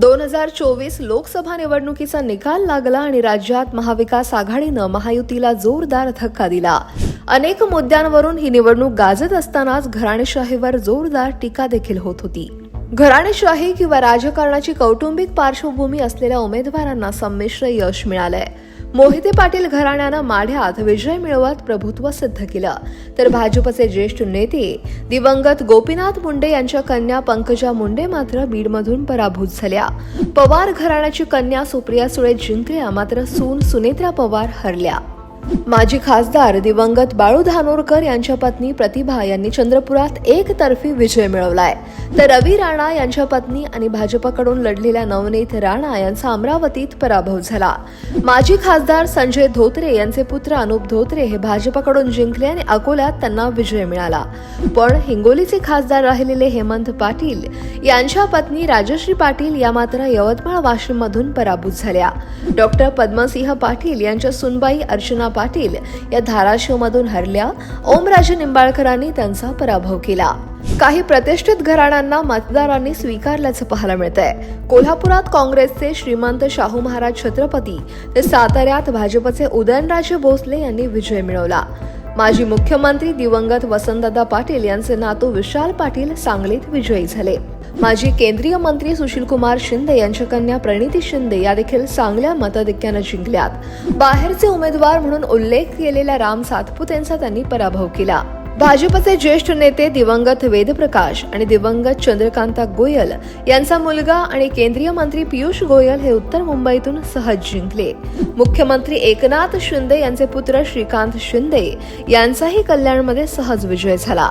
दोन हजार चोवीस लोकसभा निवडणुकीचा निकाल लागला आणि राज्यात महाविकास आघाडीनं महायुतीला जोरदार धक्का दिला. अनेक मुद्द्यांवरून ही निवडणूक गाजत असतानाच घराणेशाहीवर जोरदार टीका देखील होत होती. घराणेशाही किंवा राजकारणाची कौटुंबिक पार्श्वभूमी असलेल्या उमेदवारांना संमिश्र यश मिळालंय. मोहिते पाटील घराण्यानं माढ्यात विजय मिळवत प्रभुत्व सिद्ध केलं. तर भाजपचे ज्येष्ठ नेते दिवंगत गोपीनाथ मुंडे यांच्या कन्या पंकजा मुंडे मात्र बीडमधून पराभूत झाल्या. पवार घराण्याची कन्या सुप्रिया सुळे जिंकल्या मात्र सून सुनेत्रा पवार हरल्या. माजी खासदार दिवंगत बाळू धानोरकर यांच्या पत्नी प्रतिभा यांनी चंद्रपुरात एकतर्फी विजय मिळवलाय. तर रवी राणा यांच्या पत्नी आणि भाजपकडून लढलेल्या नवनीत राणा यांचा अमरावतीत पराभव झाला. माजी खासदार संजय धोत्रे यांचे पुत्र अनुप धोत्रे हे भाजपकडून जिंकले आणि अकोल्यात त्यांना विजय मिळाला. पण हिंगोलीचे खासदार राहिलेले हेमंत पाटील यांच्या पत्नी राजश्री पाटील या मात्र यवतमाळ वाशिम मधून पराभूत झाल्या. डॉक्टर पद्मसिंह पाटील यांच्या सुनबाई अर्चना पाटील या धाराशिवमधून हरल्या. ओमराजे निंबाळकरांनी त्यांचा पराभव केला. काही प्रतिष्ठित घराण्यांना मतदारांनी स्वीकारल्याचं पाहायला मिळतंय. कोल्हापुरात काँग्रेसचे श्रीमंत शाहू महाराज छत्रपती तर साताऱ्यात भाजपचे उदयनराजे भोसले यांनी विजय मिळवला. माजी मुख्यमंत्री दिवंगत वसंतदादा पाटील यांचे नातू विशाल पाटील सांगलीत विजयी झाले. माजी केंद्रीय मंत्री सुशीलकुमार शिंदे यांच्या कन्या प्रणिती शिंदे या देखील चांगल्या मताधिक्यानं जिंकल्यात. बाहेरचे उमेदवार म्हणून उल्लेख केलेल्या राम सातपुत यांचा त्यांनी पराभव केला. भाजपचे ज्येष्ठ नेते दिवंगत वेदप्रकाश आणि दिवंगत चंद्रकांता गोयल यांचा मुलगा आणि केंद्रीय मंत्री पियुष गोयल हे उत्तर मुंबईतून सहज जिंकले. मुख्यमंत्री एकनाथ शिंदे यांचे पुत्र श्रीकांत शिंदे यांचाही कल्याणमध्ये सहज विजय झाला.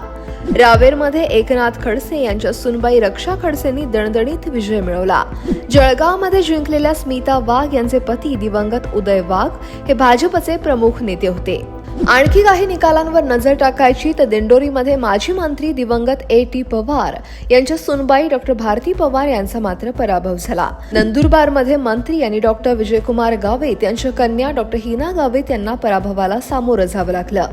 रावेरमध्ये एकनाथ खडसे यांच्या सुनबाई रक्षा खडसेंनी दणदणीत विजय मिळवला. जळगावमध्ये जिंकलेल्या स्मिता वाघ यांचे पती दिवंगत उदय वाघ हे भाजपचे प्रमुख नेते होते. आणखी काही निकालांवर नजर टाकायची तर दिंडोरीमध्ये माजी मंत्री दिवंगत ए टी पवार यांच्या सुनबाई डॉक्टर भारती पवार यांचा मात्र पराभव झाला. नंदुरबारमध्ये मंत्री आणि डॉक्टर विजयकुमार गावित यांच्या कन्या डॉक्टर हिना गावित यांना पराभवाला सामोरं जावं लागलं.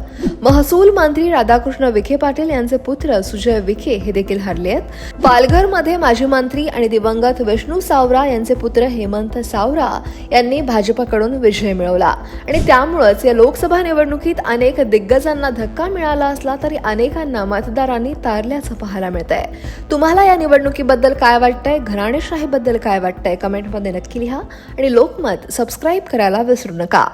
महसूल मंत्री राधाकृष्ण विखे पाटील त्यांचे पुत्र सुजय विखे हे देखील हरले आहेत. पालघरमध्ये माजी मंत्री आणि दिवंगत विष्णू सावरा यांचे पुत्र हेमंत सावरा यांनी भाजपकडून विजय मिळवला. आणि त्यामुळेच या लोकसभा निवडणुकीत अनेक दिग्गजांना धक्का मिळाला असला तरी अनेकांना मतदारांनी तारल्याचं पाहायला मिळत आहे तुम्हाला या निवडणुकीबद्दल काय वाटतंय? घराणेशाहीबद्दल काय वाटतंय? कमेंटमध्ये नक्की लिहा. आणि लोकमत सबस्क्राईब करायला विसरू नका.